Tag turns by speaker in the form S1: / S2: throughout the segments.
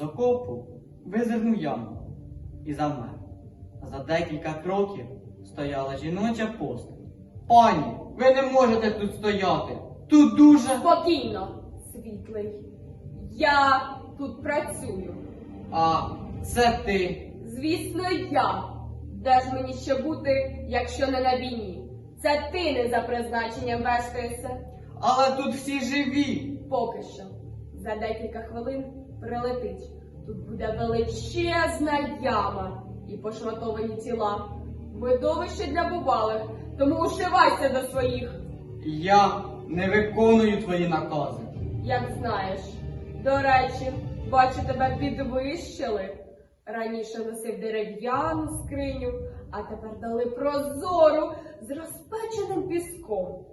S1: З окопу визирнув яму і завмер. За декілька кроків стояла жіноча постать. Пані, ви не можете тут стояти. Тут дуже.
S2: Спокійно, світлий. Я тут працюю.
S1: А, це ти.
S2: Звісно, я. Де ж мені ще бути, якщо не на війні? Це ти не за призначенням вештаєшся.
S1: Але тут всі живі.
S2: Поки що. За декілька хвилин прилетить. Тут буде величезна яма і пошматовані тіла. Видовище для бувалих, тому ушивайся до своїх,
S1: Я не виконую твої накази.
S2: як знаєш. До речі, бачу, тебе підвищили. Раніше носив дерев'яну скриню, а тепер дали прозору з розпеченим піском.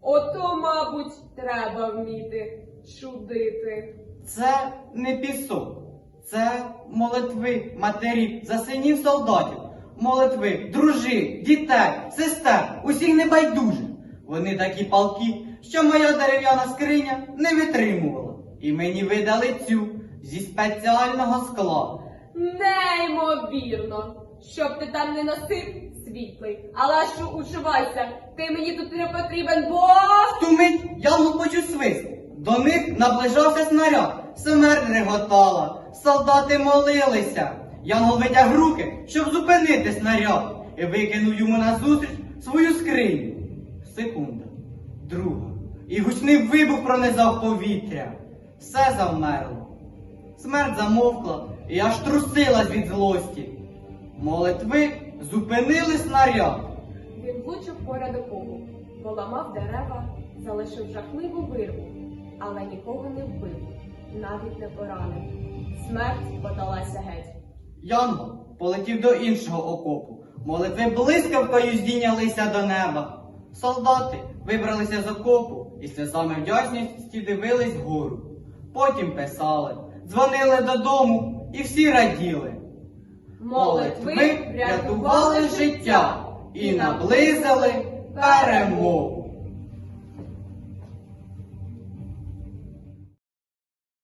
S2: Ото, мабуть, треба вміти чудити.
S1: Це не пісок, це молитви матерів за синів солдатів, молитви дружин, дітей, сестер, усіх небайдужих. Вони такі палки, що моя дерев'яна скриня не витримувала. І мені видали цю зі спеціального скла.
S2: Неймовірно, щоб ти там не носив світлий, але що уживайся, ти мені тут не потрібен, бо
S1: В ту мить я почув свист. До них наближався снаряд. Смерть реготала, солдати молилися. Янгол витяг руки, щоб зупинити снаряд, і викинув йому назустріч свою скриню. Секунда, друга. І гучний вибух пронизав повітря. Все завмерло. Смерть замовкла і аж трусилась від злості. Молитви зупинили снаряд.
S2: він влучив поряд окопу, поламав дерева, залишив жахливу вирву, але нікого не вбив, навіть не поранив. Смерть подалася геть.
S1: Янгол полетів до іншого окопу. Молитви блискавкою здійнялися до неба. Солдати вибралися з окопу і сльозами вдячності дивились вгору. Потім писали, дзвонили додому і всі раділи.
S2: Молитви врятували життя
S1: і наблизили перемогу.